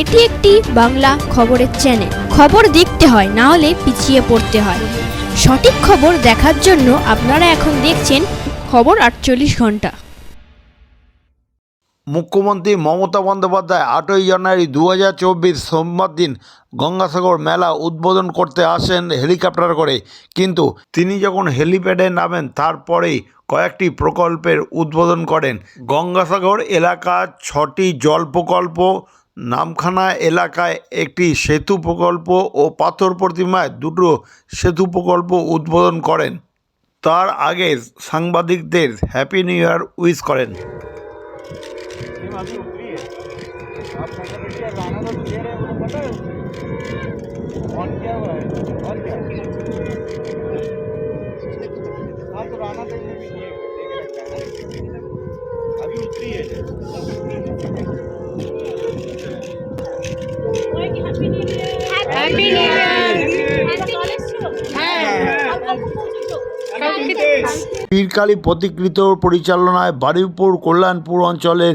এটি একটি বাংলা খবরের চ্যানেল খবর দেখতে হয়, না হলে পিছিয়ে পড়তে হয়। সঠিক খবর দেখার জন্য আপনারা এখন দেখছেন খবর আটচল্লিশ ঘণ্টা। মুখ্যমন্ত্রী মমতা বন্দ্যোপাধ্যায় আটই জানুয়ারি দু হাজার চব্বিশ সোমবার দিন গঙ্গাসাগর মেলা উদ্বোধন করতে আসেন হেলিকপ্টার করে। কিন্তু তিনি যখন হেলিপ্যাডে নামেন, তারপরেই কয়েকটি প্রকল্পের উদ্বোধন করেন। গঙ্গাসাগর এলাকার ছটি জল প্রকল্প নামখানা এলাকায় একটি সেতু প্রকল্প ও পাথর প্রতিমায় দুটো সেতু প্রকল্প উদ্বোধন করেন তার আগে সাংবাদিকদের হ্যাপি নিউ ইয়ার উইশ করেন टीम अभी उतरी है ইয়ার পীরকালী প্রতিকৃত পরিচালনায় বারুইপুর কল্যাণপুর অঞ্চলের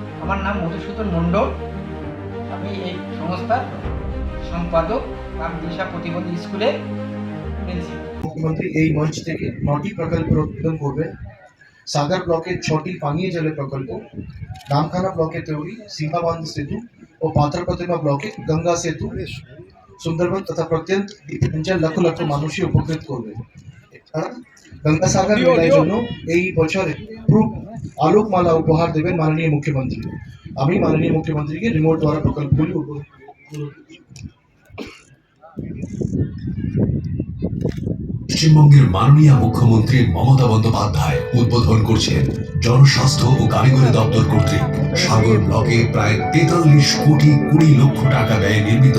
আমার নাম মধুসূদন মণ্ডল। আমি এই সংস্থার সম্পাদক রাম দিশা প্রতিবন্ধী স্কুলে মুখ্যমন্ত্রী এই মঞ্চ থেকে নটি প্রকল্পের উদ্বোধন করবেন সাগর ব্লকের ছটি পানীয় জলের প্রকল্প নামখানা ব্লকে তৈরি সীমাবন্ধ সেতু ও পাথর প্রতিমা ব্লকে গঙ্গা সেতু। সুন্দরবন তথা প্রত্যন্ত দ্বীপাঞ্চল লক্ষ লক্ষ মানুষই উপকৃত করবে। গঙ্গাসাগর জন্য এই বছরে প্রুফ আলোকমালা উপহার দেবেন মাননীয় মুখ্যমন্ত্রী। আমি মাননীয় মুখ্যমন্ত্রীকে রিমোট দ্বারা প্রকল্পগুলি পশ্চিমবঙ্গের মাননীয় মুখ্যমন্ত্রী মমতা বন্দ্যোপাধ্যায় উদ্বোধন করছেন জনস্বাস্থ্য ও কারিগরি দপ্তর কর্তৃক। সাগর ব্লকে প্রায় তেতাল্লিশ কোটি কুড়ি লক্ষ টাকা ব্যয়ে নির্মিত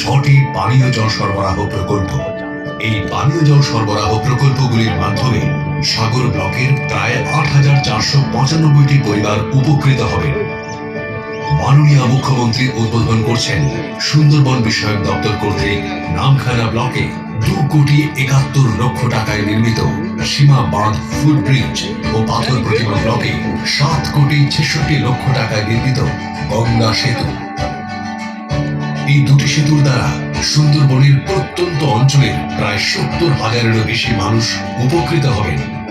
ছটি পানীয় জল সরবরাহ প্রকল্প। এই পানীয় জল সরবরাহ প্রকল্পগুলির মাধ্যমে সাগর ব্লকের প্রায় আট হাজার চারশো পঁচানব্বইটি পরিবার উপকৃত হবেন মাননীয় মুখ্যমন্ত্রী উদ্বোধন করছেন সুন্দরবন বিষয়ক দপ্তর কর্তৃক নামখানা ব্লকে দু কোটি একাত্তর লক্ষ টাকায় নির্মিত সীমা বাঁধ ফুট ব্রিজ ও পাথর প্রতিমা ব্লকে সাত কোটি ছেষট্টি লক্ষ টাকায় নির্মিত গঙ্গা সেতু। এই দুটি সেতুর দ্বারা সুন্দরবনের প্রত্যন্ত অঞ্চলে প্রায় সত্তর হাজারেরও বেশি মানুষ উপকৃত হবেন।